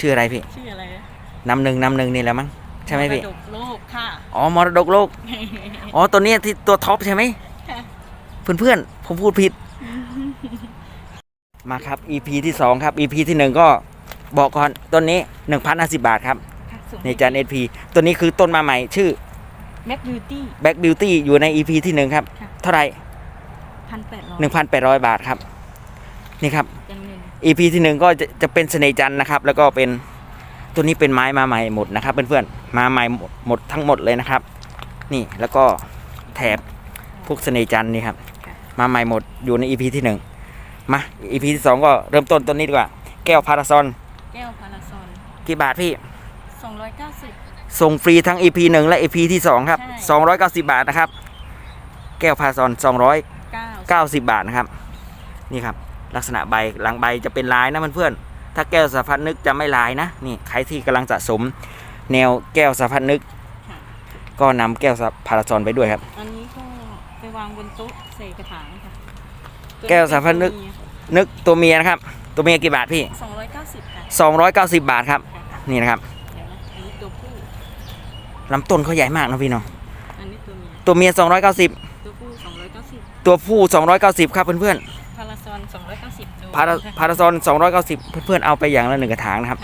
ชื่ออะไรพี่ชื่ออะไรนะนำหนึ่งนำหนึ่งนี่แหละมั้งใช่ไหมพี่มรดกโลกค่ะอ๋อมรดกโลกอ๋อตัวเนี้ยที่ตัวท็อปใช่ไหมค่ะเพื่อนๆผมพูดผิด มาครับ EP ที่สองครับ EP ที่หนึ่งก็บอกก่อนต้นนี้1,050บาทครับในจาน SP ตัวนี้คือต้นมาใหม่ชื่อแบ็คบิวตี้ Back Beauty อยู่ใน EP ที่หนึ่งครับค่ะเท่าไหร่พันแปดร้อย1,800บาทครับ นี่ครับจันเงิน EP ที่หนึ่งก็จะจะเป็นเสน่ห์จันทร์นะครับ แล้วก็เป็นตัวนี้เป็นไม้มาใหม่หมดนะครับเพื่อนๆมาใหม่หมดหมดทั้งหมดเลยนะครับ นี่แล้วก็แถบพวกเสน่ห์จันทร์นี่ครับมาใหม่หมดอยู่ใน EP ที่หนึ่งมา EP ที่สองก็เริ่มต้นต้นนี้ดีกว่า แก้วพาราซอนแก้วพาราซอนกี่บาทพี่สองร้อยเก้าสิบส่งฟรีทั้ง EP หนึ่งและ EP ที่สองครับใช่290บาทนะครับ แก้วพาราซอนเก้า290 บาทนะครับ นี่ครับ ลักษณะใบหลังใบจะเป็นลายนะเพื่อนๆถ้าแก้วสาพัดนึกจะไม่ลายนะนี่ใครที่กำลังสะสม แนวแก้วสาพัดนึกค่ะก็นำแก้วพาราซอนไปด้วยครับ อันนี้ก็ไปวางบนโต๊ะใส่กระถางค่ะแก้วสาพันนึกนึกตัวเมียนะครับ ตัวเมียกี่บาทพี่สองร้อยเก้าสิบค่ะ290 บาทครับ นี่นะครับเดี๋ยวนะอันนี้ตัวผู้ลำต้นเขาใหญ่มากนะพี่เนาะอันนี้ตัวเมียตัวเมีย 290 ตัวผู้สองร้อยเก้าสิบตัวผู้ 290 ครับเพื่อนพาราซ อนสองร้อยเก้าสิบๆพาราพาราซอน290 เพื่อนๆเอาไปอย่างละหนึ่งกระถางนะครับ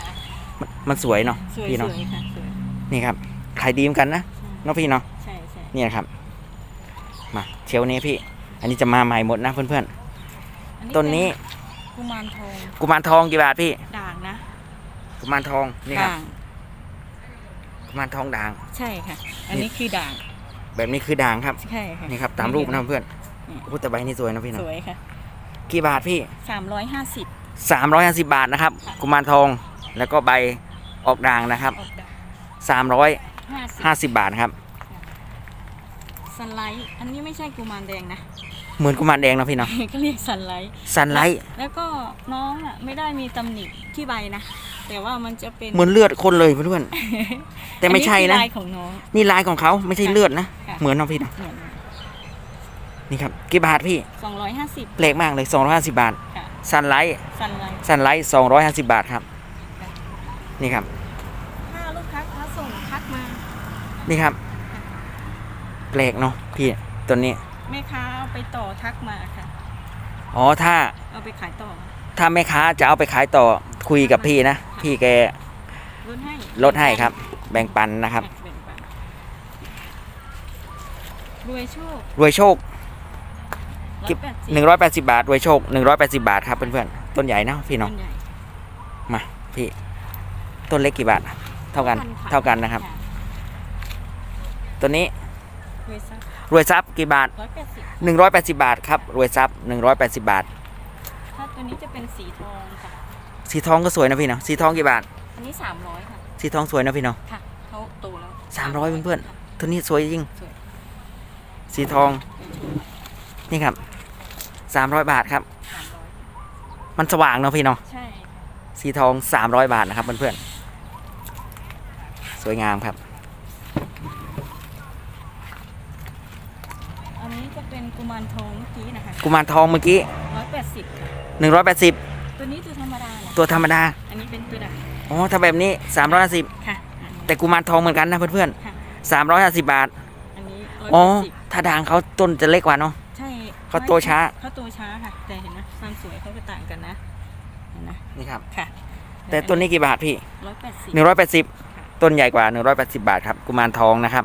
มันมันสวยเนาะสวยพี่สเนาะวยค่ะสวยนี่ครับขายดีเหมือนกันนะเนาะพี่เนาะใช่ใช่เนี่ยครับ มาเชลนี้พี่ อันนี้จะมาใหม่หมดนะเพื่อนอัๆต้นนี้กุมารทองกุมารทองกี่บาทพี่ด่างนะกุมารทองนี่ครับด่างกุมารทองด่าง ใช่ค่ะ อันนี้คือด่างแบบนี้คือด่างครับ ใช่ค่ะ นี่ครับตามรูปนะเพื่อนนี่พูดแต่ใบนี่สวยนะพี่สเนาะวยค่ะ กี่บาทพี่สามร้อยห้าสิบ350 บาทนะครับ กุมารทองแล้วก็ใบออกด่างนะครับ ออกด่างห้าสิบ350 บาทนะครับ สไลด์ อันนี้ไม่ใช่กุมารแดงนะ เหมือนกุมารแดงนะพี่เนาะก็เรียกสันไลท์ซันไลท์แล้วก็น้องอะไม่ได้มีตำหนิที่ใบนะ แต่ว่ามันจะเป็นเหมือนเลือดคนเลยเพื่อนๆแต่ไม่ใช่อันะ คือลายของน้อง นี่ลายของเขาไม่ใช่เลือดนะ ค่ะ เหมือนเนาะพี่เนาะ เหมือน นี่ครับกี่บาทพี่สองร้อยห้าสิบเล็กมากเลย 250 บาท ค่ะซันไลท์สันไลท์ซันไลท์250 บาทครับ นี่ครับ ถ้าลูกค้าค้าส่งทักมา นี่ครับ แปลกเนาะพี่ตัวนี้ แม่ค้าเอาไปต่อทักมาค่ะ อ๋อถ้าเอาไปขายต่อถ้าแม่ค้าจะเอาไปขายต่อคุยกับพี่นะ พี่แกลดให้ลดให้ครับ แบ่งปันนะครับ แบ่งปันรวยโชครวยโชค ร้อยแปดสิบ180บาทรวยโชค180บาทครับเพื่อนๆต้นใหญ่นะพี่ต้เนาะนใหญ่มาพี่ต้นเล็กกี่บาท เท่ากันพัค่ะเท่ากันนะครับ ตัวนี้รวยสักรวยทรัพย์กี่บาทร้อยแปดสิบ180บาทครับรวยทรัพย์180บาทถ้าตัวนี้จะเป็นสีทองค่ะสีทองก็สวยนะพี่เนาะสีทองกี่บาทอันนี้สามร้อยค่ะสีทองสวยนะพี่เนาะค่ะเขาโตแล้วสามร้อยเพื่อนๆตัวนี้สวยจริงสวยสีทองนี่ครับ 300บาทครับ สามร้อยมันสว่างเนาะพี่เนาะ ใช่สีทอง 300 บาทนะครับเพื่อนๆ สวยงามครับ อันนี้จะเป็นกุมารทองเมื่อกี้นะคะกุมารทองเมื่อกี้ ร้อยแปดสิบ180 ตัวนี้ตัวธรรมดาเหรอตัวธรรมดา อันนี้เป็นตัวด่างอ๋อ ถ้าแบบนี้ 350 ค่ะแต่กุมารทองเหมือนกันนะเพื่อนค่ะ ๆ350 บาท อันนี้ร้อยอ๋อ แปดสิบถ้าด่างเขาต้นจะเล็กกว่าเนาะใช่ เขาโตช้า เขาโตช้าค่ะ แต่เห็นไหมความสวยเขาก็ต่างกันนะเห็นไหมนี่ครับ ค่ะแต่ต้นนี้กี่บาทพี่ร้อยแปดสิบ180ต้นใหญ่กว่า180บาทครับกุมารทองนะครับ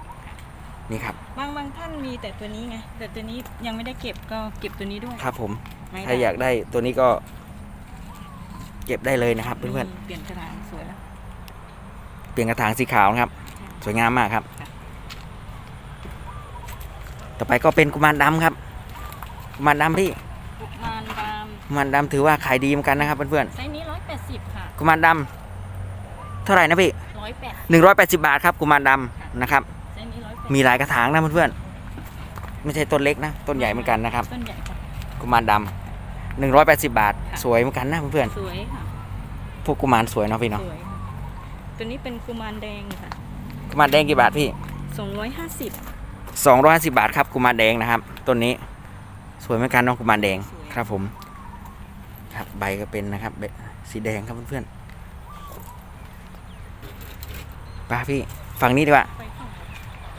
นี่ครับบางบางท่านมีแต่ตัวนี้ไงแต่ตัวนี้ยังไม่ได้เก็บก็เก็บตัวนี้ด้วยครับ ผมไม้ถ้าอยากได้ตัวนี้ก็ เก็บได้เลยนะครับเพื่อนเปลี่ยนกระถางสวยแล้วๆเปลี่ยนกระถางสีขาวนะครับ สวยงามมากครับค่ะต่อไปก็เป็นกุมารดำครับกุ มารดำพี่กุมารดกุมารดำถือว่าขายดีเหมือนกันนะครับเพื่อนำไซส์นี้ร้อยแปดสิบค่ะๆกุมารดำเท่าไหร่นะพี่ร้อยแปดหนึ่งร้อยแปดสิบาทครับกุมารดำนะครับ ไซส์นี้ร้อยแปดมีหลายกระถางนะเพื่อนๆไม่ใช่ต้นเล็กนะต้นใหญ่เหมือนกันนะครับ ต้นใหญ่ค่ะ กุมารดำหนึ่งร้อยแปดสิบาท ค่ะ สวยเหมือนกันนะเพื่อนสวยค่ะ ๆพวกกุมารสวยเนาะพี่เนาะสวยค่ะ ตัวนี้เป็นกุมารแดงค่ะกุมารแดงกี่บาทพี่ สองร้อยห้าสิบสองร้อยห้าสิบาทครับกุมารแดงนะครับต้นนี้ สวยเหมือนกันเนาะกุมารแดงสวยครับผม ครับใบก็เป็นนะครับใบสีแดงครับเพื่อนไปพี่ฝั่งนี้ดีกว่าไปข้าง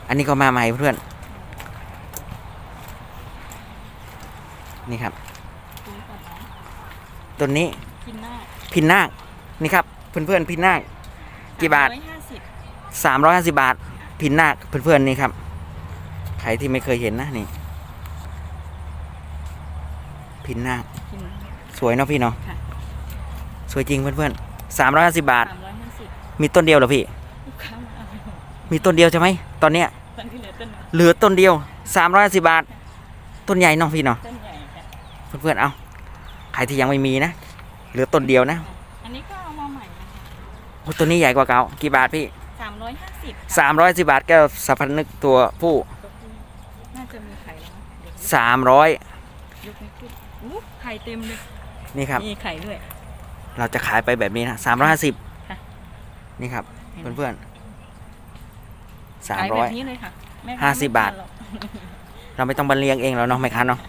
อันนี้ก็มาใหม่เพื่อน นี่ครับดูก่อนนะต้นนี้กินหน้าพินนาคนี่ครับ เพื่อนๆพินนาคกี่บาทร้อยห้าสิบสามร้อยห้าสิบาท พินนาคเพื่อนๆนี่ครับ ใครที่ไม่เคยเห็นนะนี่ พินนาคกินสวยเนาะพี่เนาะค่ะ สวยจริงเพื่อนๆสามร้อยห้าสิบาท สามร้อยห้าสิบมีต้นเดียวเหรอพี่ ลูกค้ามาเอาไปหมดมีต้นเดียวใช่ไหมตอนเนี้ยตอนที่เหลือต้นไหนเหลือต้นเดียวสามร้อยสิบาท ต้นใหญ่เน้องพี่เนาะต้นใหญ่ค่ะเพื่อนๆเอาใครที่ยังไม่มีนะเหลือต้นเดียวนะอันนี้ก็เอามาใหม่นะคะโอ้ต้นนี้ใหญ่กว่าเก่ากี่บาทพี่สามร้อยห้าสิบสามร้อยสิบาทแก้วสัพพนึกตัวผู้น่าจะมีไข่แล้วนะเดี๋ยวสามร้อยยกไม่ขึ้นอู้ไข่เต็มเลยนี่ครับ มีไข่ด้วย เราจะขายไปแบบนี้นะสามร้อยห้าสิบค่ะ นี่ครับเห็นไหมเพื่อนๆสามขายร้แบอย บนี้เลยค่ะแม่ค้ห้าสิบบาท ไม่ทนหรอกเราไม่ต้องบรรเลียงเองแล้วเนาะไม่คันเนาะ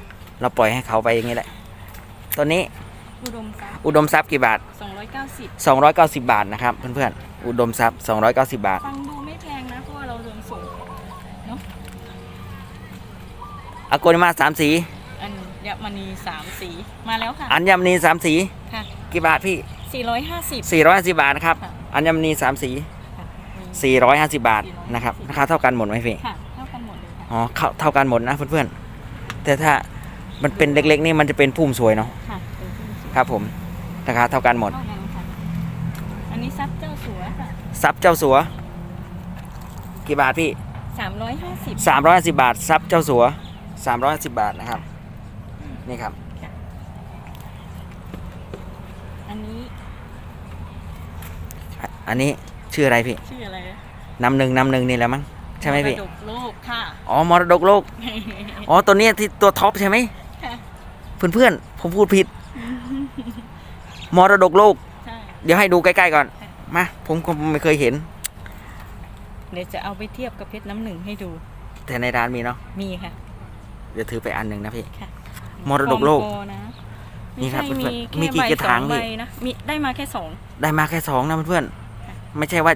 เราปล่อยให้เขาไปอย่างนี้แหละตัวนี้อุดมทรัพย์อุดมทรัพย์กี่บาท สองร้อยเก้าสิบ290 บาทนะครับ เพื่อนๆอุดมทรัพย์290 บาท ฟังดูไม่แพงนะเพราะว่าเรารวมส่งเนาะอโกนิมาสามสี อันยมณีสามสีมาแล้วค่ะอัญมณีสามสีค่ะกี่บาทพี่สี่ร้อยห้าสิบ450บาทนะครับค่ะอัญมณีสามสีค่ะมี450บาทนะครับราคาเท่ากันหมดไหมพี่ค่ะเท่ากันหมดเลยค่ะอ๋อเข้าเท่ากันหมดนะเพื่อนๆแต่ถ้ามันเป็นเล็กๆนี่มันจะเป็นพุ่มสวยเนาะค่ะเป็นที่สุดครับผมราคาเท่ากันหมดเท่ากันค่ะอันนี้ซับเจ้าสัวค่ะซับเจ้าสัว กี่บาทพี่สามร้อยห้าสิบ350บาทซับเจ้าสัว350บาทนะครับ นี่ครับ อันนี้อะอันนี้ชื่ออะไรพี่ชื่ออะไรนะนำหนึ่งนำหนึ่งนี่แหละมั้งใช่ไหมพี่ระดกโลกค่ะ อ๋อมรดกโลก อ๋อตัวเนี้ยที่ตัวท็อปใช่ไหมค่ะเพื่อนๆผมพูดผิด มรดกโลกใช่เดี๋ยวให้ดูใกล้ๆก่อน มา ผมก็ไม่เคยเห็น เดี๋ยวจะเอาไปเทียบกับเพชรน้ำหนึ่งให้ดู แต่ในร้านมีเนาะ มีค่ะ เดี๋ยวถือไปอันหนึ่งนะพี่ค่ะ มรดกโลกฟอร์มโปรนะนี่ครับไม่ใช่เพื่อนๆมีกี่แค่กระถางใบพี่สอใบนะมีได้มาแค่สอง ได้มาแค่สองนะเพื่อนค่ะๆไม่ใช่ว่า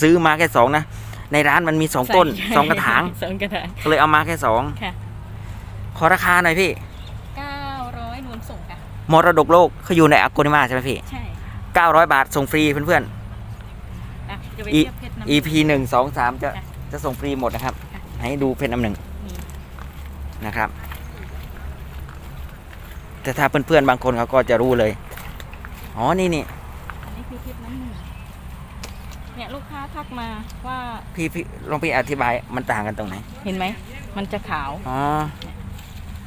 ซื้อมาแค่สองนะในร้านมันมีสองต้นใส่สองกระถางสองกระถาง ก็เลยเอามาแค่สองค่ะ ขอราคาหน่อยพี่ เก้าร้อยรวมส่งค่ะ มรดกโลกเขาอยู่ในอ g ก n นิมาใช่ไหมพี่ ใช่900 บาทส่งฟรีเพื่อน อะจะไปอี เทียบเพชรน้ำหๆนึ่ง EP หนึ่งสองสามจะค่ะจะส่งฟรีหมดนะครับ ค่ะ ให้ดูเพชรน้ำหนึ่งนี่นะครับ แต่ถ้าเพื่อนๆบางคนเขาก็จะรู้เลย อ๋อ นี่นี่อันนี้คือเพชรน้ำหนึ่งเนี่ยลูกค้าทักมาว่าพี่พี่ลองพี่อธิบายมันต่างกันตรงไหน เห็นไหม มันจะขาว อ๋อ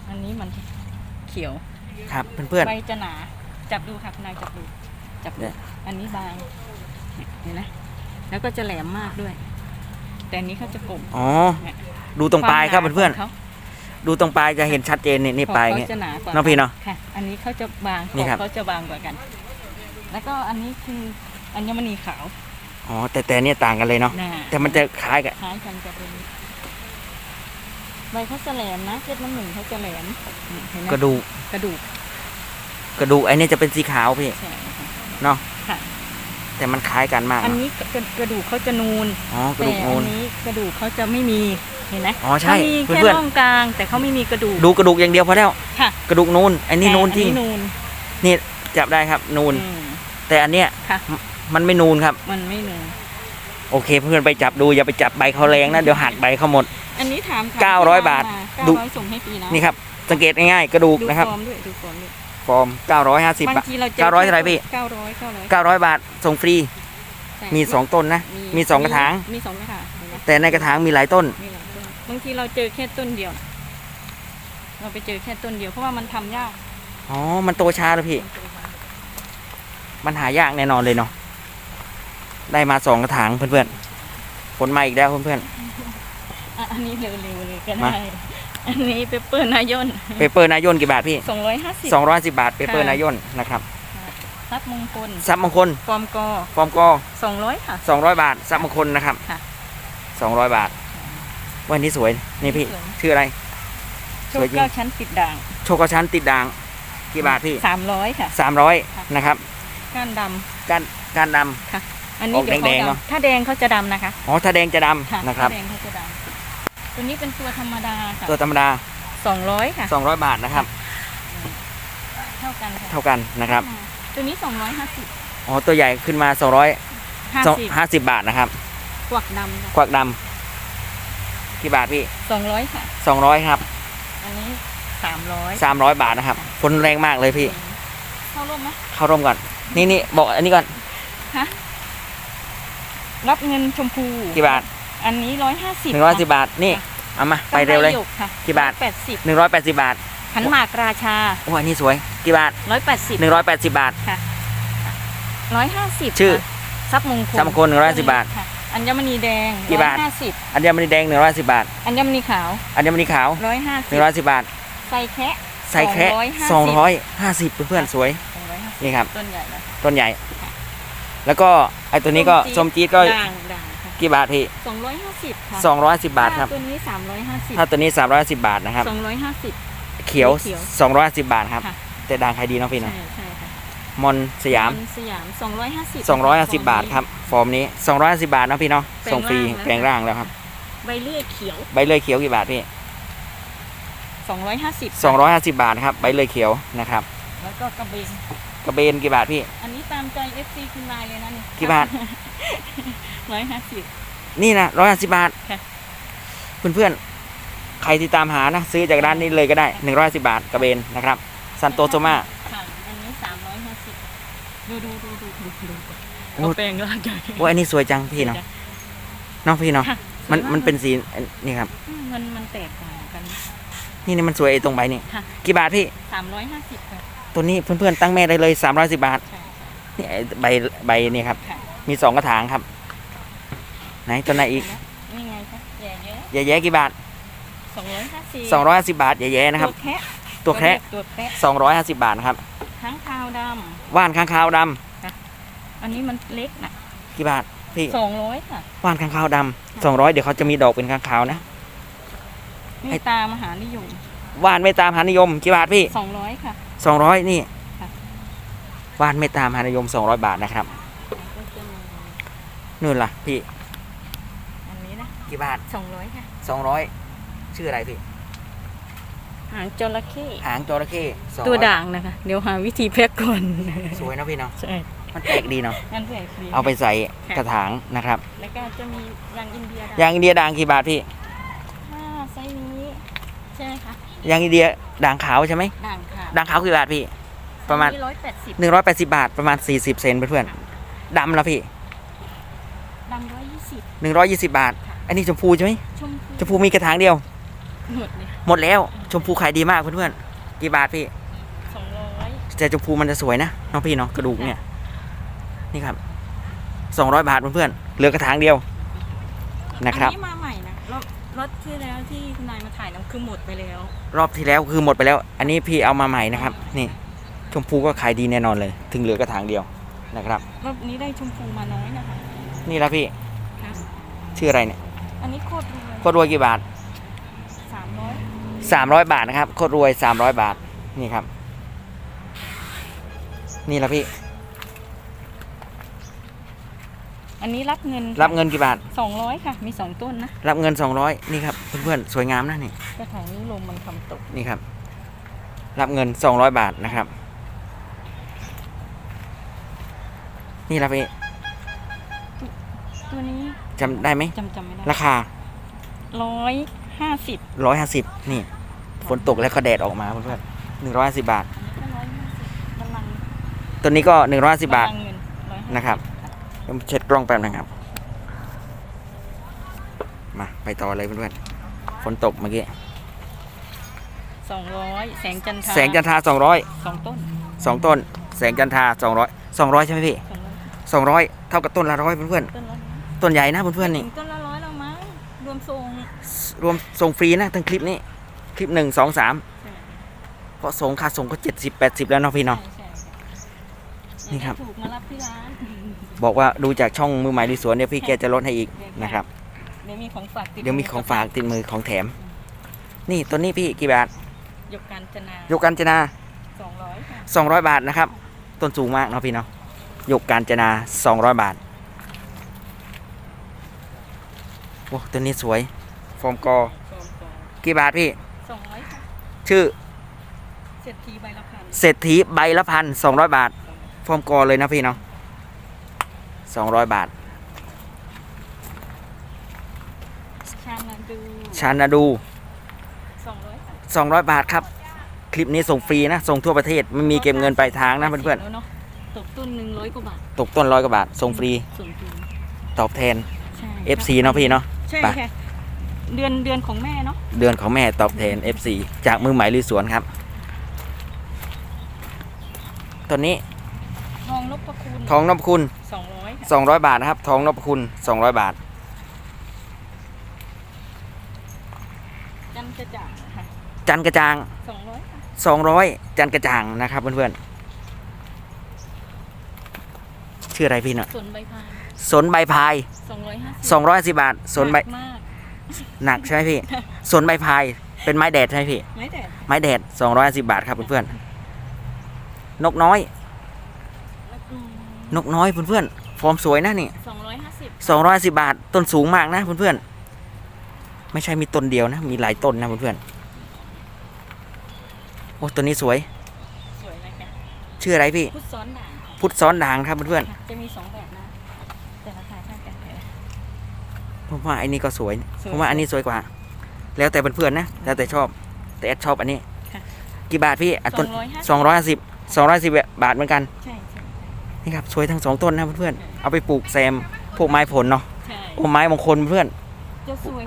อันนี้มันเขียว ครับเพื่อนใบจะหนา จับดูค่ะคุณนายจับดู จับเนี่ดูยอันนี้บางเนี่ยเห็นไหมแล้วก็จะแหลมมากด้วย แต่อันนี้เขาจะกลมๆ อ๋อ ดูตรงปลายครับวมหนเพื่อนขงขาๆ ดูตรงปลายจะเห็นชัดเจนนี่นี่ปลายอย่างขเงี้อยจะหนากว่าเนาะพี่เนาะค่ะ อันนี้เขาจะบางนี่ครับ เขาจะบางกว่ากัน แล้วก็อันนี้คืออัญมณีขาวอ๋อแต่แต่เนี่ยต่างกันเลยเนาะน่ะแต่มันจะคล้ายกันคล้ายกันกับเป็นใบเขาจะแหลมนะเพชรน้ำหนึ่งเขาจะแหลมนี่เห็นไหมกระดูกกระดูกกระดูกไอ้นี่จะเป็นสีขาวพี่ใช่ค่ะเนาะ ค่ะ แต่มันคล้ายกันมากอันเนาะนี้กระกระดูกเขาจะนูนอ๋อกระแต่ดูกอันูนน นี้กระดูกเขาจะไม่มีเห็นไหมอ๋อใช่เขามีแค่เพื่อนๆ ร่องกลาง แต่เขาไม่มีกระดูกดูกระดูกอย่างเดียวพอแล้ว ค่ะกระดูกนูนไอ้นี่นูนจริงแต่อันูนนี่จับได้ครับนูน อืม แต่อันเนี้ยค่ะ มันไม่นูนครับ มันไม่นูนโอเค เพื่อนไปจับดูอย่าไปจับใบเขาแรงนะเดี๋ยวหักใบเขาหมด อันนี้ถามถมเก้าร้อยที่บาทมดูเก้าร้อยส่งให้ฟรีนะนี่ครับสังเกตง่ายๆกระดูกดูนะครับ ฟอร์มด้วยดูฟอร์มด้วย ฟอร์ม 950 บางบาททีเราเจอเก้าร้อยเท่าไหร่พี่ เก้าร้อยเก้าร้อย900 บาท ส่งฟรี ใช่มี 2 ต้นนะ มี 2 กระถาง มีสองกระถางเห็นไหมแต่ในกระถางมีหลายต้น มีหลายต้นบางทีเราเจอแค่ต้นเดียว เราไปเจอแค่ต้นเดียวเพราะว่ามันทำยากอ๋อ มันโตช้าเลยพี่ มันหายากแน่นอนเลยเนาะ ได้มา 2 กระถางเพื่อนๆ ผลมาอีกแล้วเพื่อน อะอันนี้เร็วๆเลยก็มาได้ อันนี้เปเปอร์นายนๆเปเปอร์นายนกี่บาทพี่สองร้อยห้าสิบ210บาทเปเปอร์ค่ะนายนนะครับซับมงคลซับมงคลฟอร์มกอฟอร์มกอสองร้อยค่ะ200บาทซับมงคลนะครับค่ะ200บาท วันนี้สวยนี่พี่สวยชื่ออะไรโชสวยคจริงเก้าชั้นติดด่าง โชกชั้นติดด่าง กี่บาทพี่สามร้อยค่ะสามร้อยค่ะนะครับก้านดการการนค่ะำอันนี้ออกเดี๋ยวแดเขางๆเนอะดำถ้าแดงเขาจะดำนะคะ อ๋อ ถ้าแดงจะดค่ะำนะครับถ้าแดงเขาจะดำ ตัวนี้เป็นตัวธรรมดาค่ะตัวธรรมดาสองร้อยค่ะ 200 บาทนะครับ เท่ากันค่ะเท่ากันนะครับ ตัวนี้สองร้อยห้าสิบอ๋อ ตัวใหญ่ขึ้นมา 200ห้าสิบ50 บาทนะครับ กวักดำควักดำกี่บาทพี่สองร้อยค่ะ 200 ครับ อันนี้สามร้อย300 บาทนะครับฝนแรงมากเลยพี่ เข้าร่มไหมเข้าร่มก่อน นี่นี่บอกอันนี้ก่อนรับเงินชมพู กี่บาท อันนี้ร้อยห้าสิบ110บาทนี่เอามาไปเร็วเลยค่ะกี่บาทแปดสิบ180บาทขันหมากราชาโอ้อันนี้สวยกี่บาทร้อยแปดสิบ180บาทร้อยห้าสิบชื่อทรัพย์มงคลทรัพย์มงคล150บาทค่ะอัญมณีแดงกี่บาทห้าสิบอัญมณีแดง110บาทอัญมณีขาวอัญมณีขาวร้อยห้าสิบ110บาทใส่แคะใส่แค่250 250เพื่อนๆสวยสองร้อยห้าสิบนี่ครับต้นใหญ่นะต้นใหญ่ แล้วก็ไอ้ตัวนี้ก็ส้ส้มมจี๊จี๊ดดก็ด่างด่างค่ะ กี่บาทพี่สองร้อยห้าสิบค่ะ210บาทครับ ตัวนี้สามร้อยห้าสิบถ้าตัวนี้310บาทนะครับสองร้อยห้าสิบเขียวเขียว210บาทครับค่ะแต่ด่างใครดีเนาะพี่ใช่เนาะใช่ค่ะมอนสยามนสยามสองร้อยห้าสิบ250บาทครับฟอร์มนี้250บาทเนาะพี่เนาะแปลงส่งฟรีร่างแล้วแปลงร่างแล้วครับ ใบเลื่อยเขียว ใบเลื่อยเขียวกี่บาทพี่สองร้อยห้าสิบ250บาทครับใบเลื่อยเขียวนะครับ แล้วก็กระเบนกระเบนกี่บาทพี่ อันนี้ตามใจ FC คุณนายเลยนะนี่กี่บาท ร้อยห้าสิบนี่นะ150บาทค่ะเพื่อนๆใครที่ตามหานะ ซื้อจากร้านนี้เลยก็ได้110บาทกระเบนนะครับซันโตโซมาค่ะอันนี้สามร้อยห้าสิบดูดูดูดูดูดูโอ้เอาแปลงร่างใหญ่โอ้ยอันนี้สวยจังพี่เนาะเนาะพี่เนาะค่ะมันสวยากมันเป็นสีนี่ครับอืมมันมันแตกต่างกัน นี่นี่มันสวยไอ้ตรงใบนี่ค่ะกี่บาทพี่สามร้อยห้าสิบค่ะตัวนี้เพื่อนๆตั้งแม่ได้เลย310บาทใช่นี่ไอ้ใบใบนี่ครับค่ะมีสองกระถางครับ ไหนตัวไหนอีกนี่ไงคะแย่เยอะแย่ๆกี่บาทสองร้อยห้าสิบ250บาทแย่ๆนะครับ ตัวแคะตัวแคระตัวแคะ250บาทนะครับค้างคาวดว่านข้างคาวดำำอันนี้มันเล็กนะกี่บาทพี่สองร้อยค่ะว่านข้างคาวดำ200เดี๋ยวเขาจะมีดอกเป็นข้างคาวนะนี่ไอ้ตามหานิยมว่านเมตตามหานิยมกี่บาทพี่สองร้อยค่ะ200นี่ค่ะว่านเมตตามหานิยม200บาทนะครับก็จะมีนู่นล่ะพี่อันนี้นะ กี่บาทสองร้อยค่ะ200ชื่ออะไรพี่หางจระเข้หางจระเข้200ตัวด่างนะคะ เดี๋ยวหาวิธีแพ็กก่อนสวยเนาะพี่เนาะใช่มันแปลกดีเนาะงั้นใส่ฟรีเอาไปใส่กระถางนะครับ แล้วก็จะมียางอินเดียด่างยางอินเดียด่างกี่บาทพี่ถ้าไซส์นี้ใช่ไหมคะยางอินเดียด่างขาวใช่ไหมด่างค่ะด่างขาวกี่บาทพี่ ประมาณร้อยแปดสิบ180บาทประมาณ40เซนเพื่อนๆดำแล้วพี่ดำร้อยยี่สิบ120บาท อันนี้ชมพูใช่ไหมชมพูชมพูมีกระถางเดียว หมดเลยหมดแล้ว ชมพูขายดีมากเพื่อนๆกี่บาทพี่สองร้อยแต่ชมพูมันจะสวยนะน้องพี่เนาะกระดูกเนี่ย นี่ครับ200บาทเพื่อนๆเหลือกระถางเดียว นะครับ อันนี้มาใหม่นะรถรถที่แล้วที่คุณนายมาถ่ายน้ำคือหมดไปแล้วรอบที่แล้วคือหมดไปแล้ว อันนี้พี่เอามาใหม่นะครับ นี่ ชมพูก็ขายดีแน่นอนเลย ถึงเหลือกระถางเดียวนะครับ รอบนี้ได้ชมพูมาน้อยนะคะ นี่ละพี่ค่ะชื่ออะไรเนี่ย อันนี้โคตรรวยโคตรรวยกี่บาท สามร้อย300 บาทนะครับโคตรรวย 300 บาทนี่ครับ นี่ละพี่ อันนี้รับเงินรับเงินกี่บาท สองร้อยค่ะ มีสองต้นนะรับเงิน 200 นี่ครับเพื่อนๆสวยงามนะนี่กระถางนี้ลมมันทำตก นี่ครับ รับเงิน 200 บาทนะครับ นี่ละพี่ ตัวนี้ จำได้ไหมจำจำไม่ได้ราคาร้อยห้าสิบ150นี่ ฝนตกแล้วก็แดดออกมาเพื่อนๆ150บาทก็ร้อยห้าสิบกำลังตัวนี้ก็150บาทกำลังเงินร้อยห้านะครับเดี๋ยวผมเช็ดกล้องแป๊บนะครับ มาไปต่อเลยเพื่อนๆฝนตกเมื่อกี้สองร้อยแสงจันทราแสงจันทราสองต้น200 2ต้น แสงจันทรา200 200ใช่ไหมพี่สองร้อย200เท่ากับต้นละร้อยเพื่อนต้นละๆ ต้นใหญ่นะเพื่อนๆนี่งต้นละร้อยแล้วมั้งรวมทรงรวมส่งฟรีนะทั้งคลิปนี้ คลิปหนึ่งสองสามเพราะส่งค่าส่งก็เจ็ดสิบแปดสิบแล้วเนาะพี่เนาะ นี่ครับ ถูกมารับที่ร้าน บอกว่าดูจากช่องมือใหม่ดีสวนเนี่ยพี่แกจะลดให้อีกนะครับ เดี๋ยวมีของฝากติดเดี๋ยวมีของฝากติดมือของแถม นี่ตัวนี้พี่กี่บาทยกการจนายกกาญจนาสองร้อยบาทนะครับ ต้นสูงมากเนาะพี่เนาะยกกาญจนา 200 บาท อ้ตัวนี้สวย ฟอร์มกอฟอร์มกอกี่บาทพี่ สองร้อยค่ะชื่อเศรษฐีใบละพันเศรษฐีใบละพันสองร้อยบาท ฟอร์มกอเลยนะพี่เนาะสองร้อยบาท ชานาดูชานาดู สองร้อยค่ะสองร้อยบาทครับ คลิปนี้ส่งฟรีนะ ส่งทั่วประเทศไม่มีเก็บเงินปลายทางนะเพื่อนแล้วเนาะตกต้นหนึ่งร้อยกว่าบาทๆตกต้นร้อยกว่าบาท ส่งฟรีส่วนฟรีตอบแทน ใช่ FC เนาะพี่เนาะ ใช่ไป ค่ะ เดือนเดือนของแม่เนาะเดือนของแม่ตอบแทน FC จากมือใหม่ลุยสวนครับตัวนี้ทองนพคุณทองนพคุณ สองร้อยค่ะ200 บาทนะครับ ทองนพคุณ 200 บาทจันกระจ่างค่ะจันกระจาง สองร้อยค่ะ200 จันกระจางนะครับเพื่อนๆชื่ออะไรพี่เนาะส่วนใบพาย สนใบพายสองร้อยห้าสิบ210บาท สนใบมากหนักใช่ไหมพี่ สนใบพายเป็นไม้แดดใช่ไหมพี่ ไม่แต่ไม้แดด210บาทครับเพื่อนๆ นกน้อย นกน้อยเพื่อนๆ ฟอร์มสวยนะนี่สองร้อยห้าสิบ210บาท ต้นสูงมากนะเพื่อนๆ ไม่ใช่มีต้นเดียวนะ มีหลายต้นนะเพื่อนๆ โอ้ต้นนี้สวย สวยเลยค่ะชื่ออะไรพี่ พุทธซ้อนด่างค่ะพุทธซ้อนด่างครับเพื่อนค่ะจะมีสองแบบนะ แต่ราคาเท่ากันเลย ๆ ผม ว่าอันนี้ก็สวยสวย ผมว่าอันนี้สวยกว่า แล้วแต่เพื่อนๆนะแล้วแต่ชอบแต่แอดชอบอันนี้ค่ะกี่บาทพี่อะสต้อนงร้อยห้าสิบสองร้อยห้าสิบสองร้อยสิบบาทเหมือนกันใช่ใช่นี่ครับสวยทั้งสองต้นนะเพื่อนๆเอาไปปลูกแซมพวกไม้ผลเนาะใช่พวกไม้มงคลเพื่อน จะสวย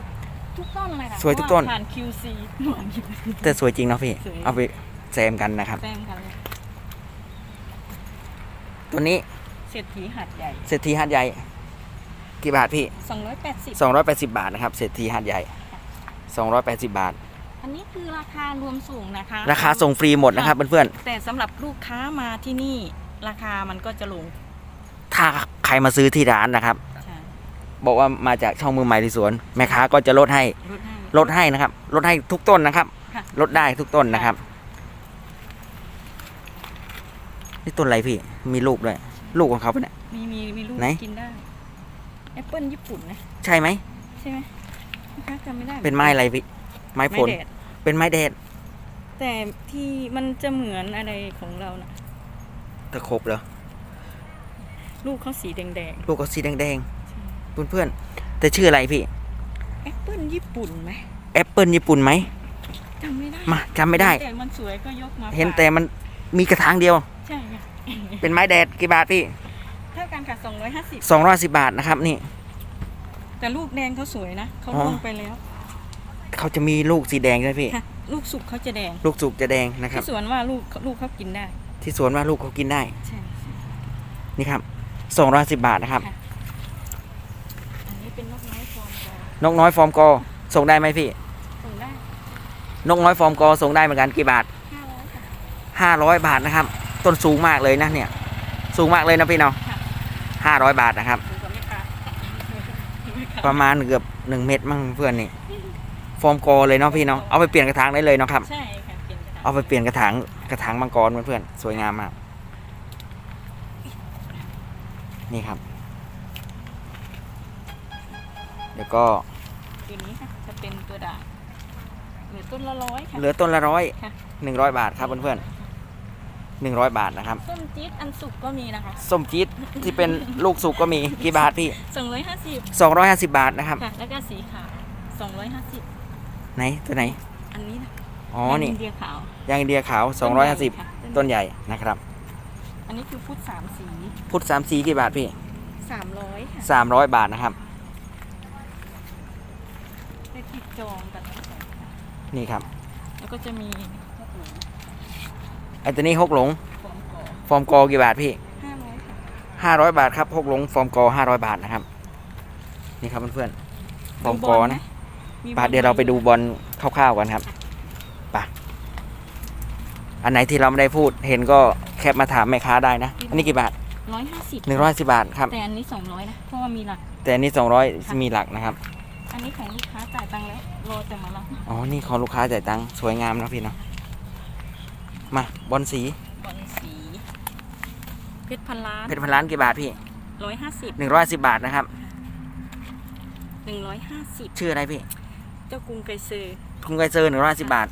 ทุกต้นเลยค่ะสวยทุกต้น เพราะาผ่าน QC หน่วย QC แต่สวยจริงเนาะพี่ สวย เอาไปแซมกันนะครับแซมกันเลยตัวนี้เศรษฐีหัดใหญ่เศรษฐีหาดใหญ่ กี่บาทพี่สองร้อยแปดสิบสองร้อยแปดสิบบาทนะครับเศรษฐีหาดใหญ่สองร้อยแปดสิบบาท อันนี้คือราคารวมสูงนะคะ ราคาส่งฟรีหมดนะครับเพื่อนแต่สำหรับลูกค้ามาที่นี่ราคามันก็จะลงๆถ้าใครมาซื้อที่ร้านนะครับ ใช่บอกว่ามาจากช่องมือใหม่ที่สวน แม่ค้าก็จะลดให้ลดให้ ลดให้นะครับลดให้ทุกต้นนะครับค่ะ ลดได้ทุกต้นนะครับ นี่ต้นอะไรพี่ มีลูกด้วย ลูกของเขาปะเนี่ย มีมีมีลูกไหน กินได้ แอปเปิลญี่ปุ่นนะใช่ไหมใช่ไหมลูกค้าจำไม่ได้เป็นไม้อะไรพี่ไม้ผล แดดเป็นไม้แดดแต่ที่มันจะเหมือนอะไรของเรานะตะครบเหรอลูกเขาสีแดงลูกก็สีแดงๆใช่ๆเพื่อนๆแต่ชื่ออะไรพี่แอปเปิลญี่ปุ่นไหมแอปเปิลญี่ปุ่นไหมจำไม่ได้มาจำไม่ได้ แต่มันสวยก็ยกมาเห็นฝากแต่มันมีกระถางเดียว ใช่ค่ะเป็นไม้แดดกี่บาทพี่เท่ากัน ค่ะสองร้อยห้าสิบสองร้อยสิบบาทนะครับนี่ แต่ลูกแดงเขาสวยนะเขาอ๋อ ล่วงไปแล้วเขาจะมีลูกสีแดงใช่ไหมพี่ ค่ะลูกสุกเขาจะแดงลูกสุกจะแดงนะครับ ที่สวนว่าลูกลูกเขากินได้ที่สวนว่าลูกเขากินได้ใช่ใช่นี่ครับสองร้อยสิบบาทนะครับค่ะอันนี้เป็นนกไม้ฟอร์มกอนกน้อยฟอร์มกอส่งได้ไหมพี่ ส่งได้นกน้อยฟอร์มกอส่งได้เหมือนกันกี่บาทห้าร้อยค่ะห้าร้อยบาทนะครับ ต้นสูงมากเลยนะเนี่ย สูงมากเลยนะพี่เนาะค่ะ ห้าร้อยบาทนะครับดูกับแม่ค้าแม่ค้าประมาณเกือบหนึ่งเม็ดมั้งเพื่อนนี่ฟอร์มกอเลยเนาะพี่เนาะเอาไปเปลี่ยนกระถางได้เลยเนาะครับใช่ค่ะเปลี่ยนกระถางเอาไปเปลี่ยนกระถางกระถางมังกรเพื่อนๆสวยงามมากนี่ครับเดี๋ยวก็ตัวนี้ค่ะจะเป็นตัวด่างเหลือต้นละร้อยค่ะเหลือต้นละร้อยค่ะหนึ่งร้อยบาทครับเพื่อนๆ หนึ่งร้อยบาทนะครับ ส้มจี๊ดอันสุกก็มีนะคะ ส้มจี๊ดที่เป็นลูกสุกก็มีกี่บาทพี่สองร้อยห้าสิบสองร้อยห้าสิบบาทนะครับ ค่ะ แล้วก็สีขาวสองร้อยห้าสิบไหนตัวไหน อันนี้นะอ๋อ นี่ยางอิเดียขาว ยางอินเดียขาวสองร้อยห้าสิบค่ะต้นใหญ่นะครับ อันนี้คือพุทธสามสี พุทธสามสีกี่บาทพี่สามร้อยค่ะสามร้อยบาทนะครับได้ติดจองกันไว้ก่อนค่ะนี่ครับ แล้วก็จะมีพวกหนู ไอ้ตัวนี้หกหลงฟอร์มก่อฟอร์มกอกี่บาทพี่ห้าร้อยค่ะห้าร้อยบาทครับหกหลง ฟอร์มกอห้าร้อยบาทนะครับ นี่ครับเพื่อนๆ ฟอร์มกอนะมีปะเดี๋ยวเราไปดูบอลคร่าวๆกันครับไปะอันไหนที่เราไม่ได้พูด เห็นก็แคปมาถามแม่ค้าได้นะ อันนี้กี่บาทร้อยห้าสิบหนึ่งร้อยสิบบาทครับ แต่อันนี้สองร้อยนะ เพราะว่ามีหลัก แต่อันนี้สองร้อยมีหลักนะครับ อันนี้ของลูกค้าจ่ายตังค์แล้ว รอแต่มารับ อ๋อ นี่ของลูกค้าจ่ายตังค์ สวยงามนะพี่เนาะ มาบอลสีบอลสี เพชรพันล้านเพชรพันล้านกี่บาทพี่ร้อยห้าสิบหนึ่งร้อยสิบบาทนะครับหนึ่งร้อยห้าสิบชื่ออะไรพี่ เจ้ากรุงไกรเซอร์ทุงไกรเซอร์หนึ่งร้อยสิบบาท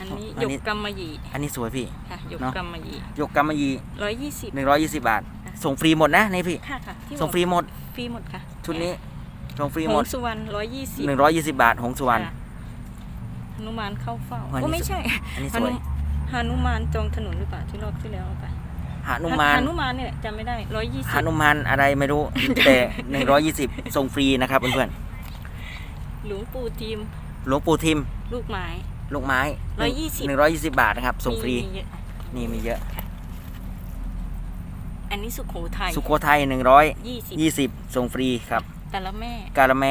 อันนี้อัหยนกนี้กำมะหยี่อันนี้สวยพี่ค่ะหยกเนอะกำมะหยี่ยกกำมะหยี่ร้อยยี่สิบหนึ่งร้อยยี่สิบบาทค่ะส่งฟรีหมดนะนี่พี่ค่ะค่ะที่ส่งฟรีหมดฟรีหมดค่ะชุดนี้ส่งฟรีหหมงดสุวรรณร้อยยี่สิบหนึ่งร้อยยี่สิบบาทหงสุวรรณห นุมานเข้าเฝ้าอันนี้โอ้ไม่ใช่อันนี้หสวยนุหนุมานจองถนนหรือเปล่าที่รอบที่แล้วเอาไปหานุมานหนุมานเนี่ยจำไม่ได้ร้อยยี่สิหาบนุมานอะไรไม่รู้ แต่หนึ่งร้อยยี่สิบส่งฟรีนะครับเพื่อนหลวงปู่ทีมๆหลวงปู่ทิม ลูกไม้ลูกไม้120หนึ่งร้อยยี่สิบบาทนะครับ ส่งฟรีมีเยอะนี่มีเยอะ อันนี้สุโขทัยสุโขทัยหนึ่งร้อยยี่สิบยี่สิบส่งฟรีครับแต่ละแม่กาละแม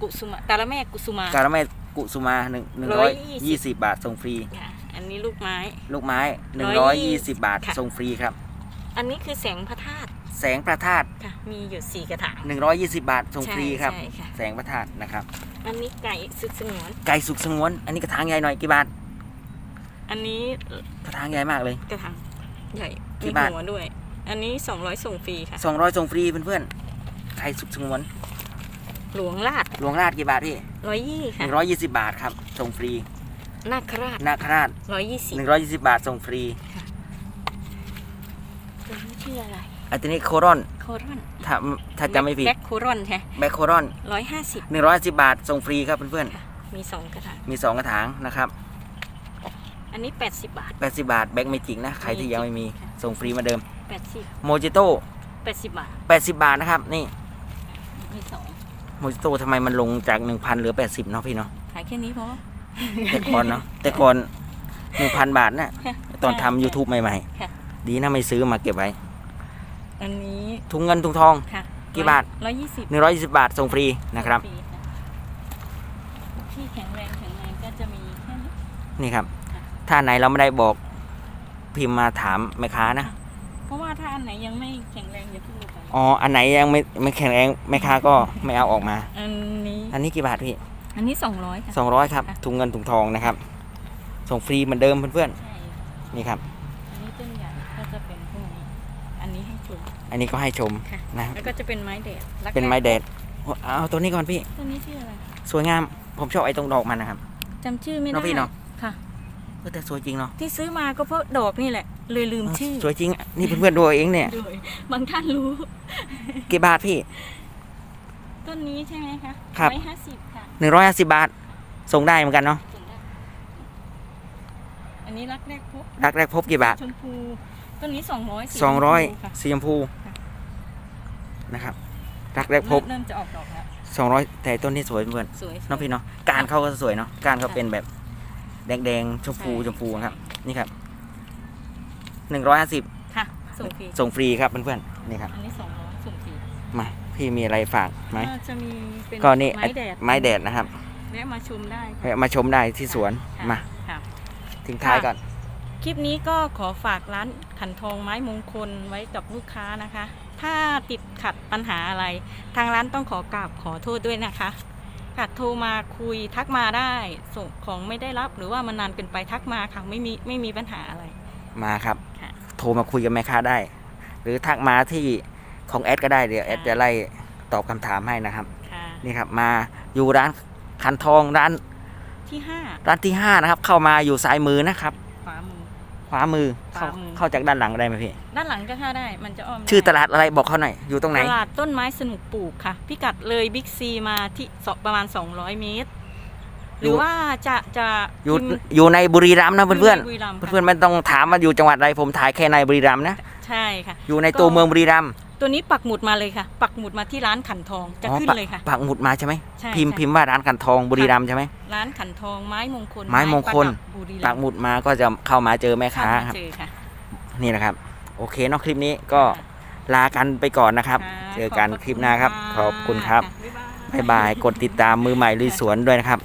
กุสุมาแต่ละแม่กุสุมา กาละแม กุสุมาหนึ่งหนึ่งร้อยยี่สิบบาทส่งฟรี ค่ะ อันนี้ลูกไม้ ลูกไม้หนึ่งร้อยยี่สิบบาทค่ะ ส่งฟรีครับ อันนี้คือแสงพระธาตุแสงพระธาตุค่ะ มีอยู่สี่กระถางหนึ่งร้อยยี่สิบบาทส่งฟรีครับ ใช่ค่ะ แสงพระธาตุนะครับ อันนี้ไก่สุดสงวน ไก่สุกสงวน อันนี้กระถางใหญ่หน่อยกี่บาท อันนี้กระถางใหญ่มากเลย กระถางใหญ่กี่มีบาทหัวด้วย อันนี้สองร้อยส่งฟรีค่ะ สองร้อยส่งฟรีเพื่อนๆไก่สุกสงวน หลวงราชหลวงราชกี่บาทพี่ร้อยยี่หค่ะนึ่งร้อยยี่สิบบาทครับส่งฟรีนาคราชนาคราชร้อยยี่สิบหนึ่งร้อยยี่สิบบาทส่งฟรีตัวนี้ชื่ออะไรอันนี้โครอนโครอนถ้าถ้าจำไม่ผิดแบ็คโครอนใช่แบ็คโครอนร้อยห้าสิบหนึ่งร้อยสิบบาทส่งฟรีครับเพื่อนมีสองกระถางๆมีสองกระถางนะครับอันนี้แปดสิบบาท แปดสิบบาทแบ็คเมจิกนะใครที่ยังไม่มีค่ะ ส่งฟรีเหมาเดิมแปดสิบโมจิโต้แปดสิบบาท แปดสิบบาทนะครับนี่มีสอง โมจิโต้ทำไมมันลงจากหนึ่งพันเหลือแปดสิบเนาะพี่เนาะขายแค่นี้พอแต่ก่อนเนาะแต่ก่อนหนึ่งพันบาทนะค่ะตอนใช่ทำ YouTube ใหม่ค่ะๆดีนะไม่ซื้อมาเก็บไว้ อันนี้ถุงเงินถุงทองค่ะกี่บาทร้อยยี่สิบหนึ่งร้อยยี่สิบบาทส่งฟรีนะครับฟที่แข็งแรงแข็งแรงก็จะมีแค่นี้นี่ครับค่ะถ้าไหนเราไม่ได้บอกพิมพ์มาถามแม่ค้านะ เพราะว่าถ้าอันไหนยังไม่แข็งแรงอย่าเพิ่งเอาไปอ๋อ อันไหนยังไม่ไม่แข็งแรงแม่ค้าก็ไม่เอาออกมา อันนี้อันนี้กี่บาทพี่ อันนี้สองร้อยค่ะ สองร้อยครับ ค่ะ ถุงเงินถุงทองนะครับ ส่งฟรีเหมือนเดิมเพื่อนใช่ๆ นี่ครับ อันนี้ต้นใหญ่ก็จะเป็นพวกนี้ อันนี้ให้ชมอันนี้ก็ให้ชมค่ะ นะ แล้วก็จะเป็นไม้แดดรักเป็นไม้แรกแดดเอาตัวนี้ก่อนพี่ ต้นนี้ชื่ออะไรสวยงาม ผมชอบไอ้ตรงดอกมันนะครับ จำชื่อไม่เนได้อะพี่เนอะค่ะ เออแต่สวยจริงเนาะ ที่ซื้อมาก็เพราะดอกนี่แหละ เลยลืมชื่อสวยจริง นี่เพื่อนๆดูเอาเองเนี่ย โดยบางท่านรู้ กี่บาทพี่ ต้นนี้ใช่ไหมคะครับ ร้อยห้าสิบค่ะหนึ่งร้อยห้าสิบบาท ส่งได้เหมือนกันเนาะส่งได้อันนี้รักแรกพบรักแรกพบกี่บาทชมพูต้นนี้สองร้อยสองร้อยค่ะสีชมพูค่ะนะครับ รักแรกพบเริ่มจะออกดอกแล้วสองร้อยแต่ต้นนี้สวยเพื่อนสวยเน้องพี่เนาะการเขาก็สวยเนาะการเขาเป็นแบบแดงๆชมพูใช่ชมพูนะครับ นี่ครับ หนึ่งร้อยห้าสิบค่ะ ส่งฟรีส่งฟรีครับเพื่อนๆนี่ครับอันนี้สองร้อยส่งฟรีมาพี่มีอะไรฝากไหมก็จะมีเป็นก็นี่ไม้แดดไม้แดดนะครับแวะมาชมได้แวะมาชมได้ที่สวนค่ะมาค่ะ ทิ้งท้ายก่อน คลิปนี้ก็ขอฝากร้านขันทองไม้มงคลไว้กับลูกค้านะคะ ถ้าติดขัดปัญหาอะไร ทางร้านต้องขอกราบขอโทษด้วยนะคะค่ะโทรมาคุยทักมาได้ส่งของไม่ได้รับหรือว่ามันนานเกินไปทักมาค่ะไม่มีไม่มีปัญหาอะไร มาครับค่ะ โทรมาคุยกับแม่ค้าได้ หรือทักมาที่ของแอดก็ได้เดี๋ยวแอดค่ะจะไล่ตอบคำถามให้นะครับ ค่ะ นี่ครับมาอยู่ร้านคันทองร้านที่ห้าร้านที่ห้านะครับ เข้ามาอยู่ซ้ายมือนะครับ ขวามือ ขวามือเข้าขวามือ เข้าจากด้านหลังได้ไหมพี่ ด้านหลังก็เข้าได้ มันจะอ้อมชื่อตได้ลาดอะไรบอกเขาหน่อย อยู่ตรงไหน ตลาดต้นไม้สนุกปลูกค่ะ พิกัดเลยบิ๊กซีมาที่สประมาณ 200 เมตร หรือว่าจะจะอยู่พิมพ์ อยู่ในบุรีรัมย์นะเพื่อนยู่ใบุรีรัมย์ๆค่ะ เพื่อนๆไม่ต้องถามว่าอยู่จังหวัดอะไรผมถ่ายแค่ในบุรีรัมย์นะใช่ค่ะ อยู่ในตัวเมืองบุรีรัมย์ตัวนี้ปักหมุดมาเลยค่ะ ปักหมุดมาที่ร้านขันทองจะอ๋อขึ้นปักเลยค่ะ ปักหมุดมาใช่ไหมใช่พิมพ์ใช่ พิมพ์ว่าร้านกันทองบุรีรัมย์ใช่ไหม ร้านขันทองไม้มงคลไม้มงคล ประดับบุรีรัปักมย์หมุดมาก็จะเข้ามาเจอแม่ค้าเข้าคมารับ เจอค่ะ นี่นะครับ โอเคเนาะคลิปนี้ก็ลากันไปก่อนนะครับค่ะเจอกันขบพระคลิปหน้าครับะขอบคุณครับะบ๊ายบายบ๊ายบาย กดติดตามมือใหม่ลุยสวนด้วยนะครับ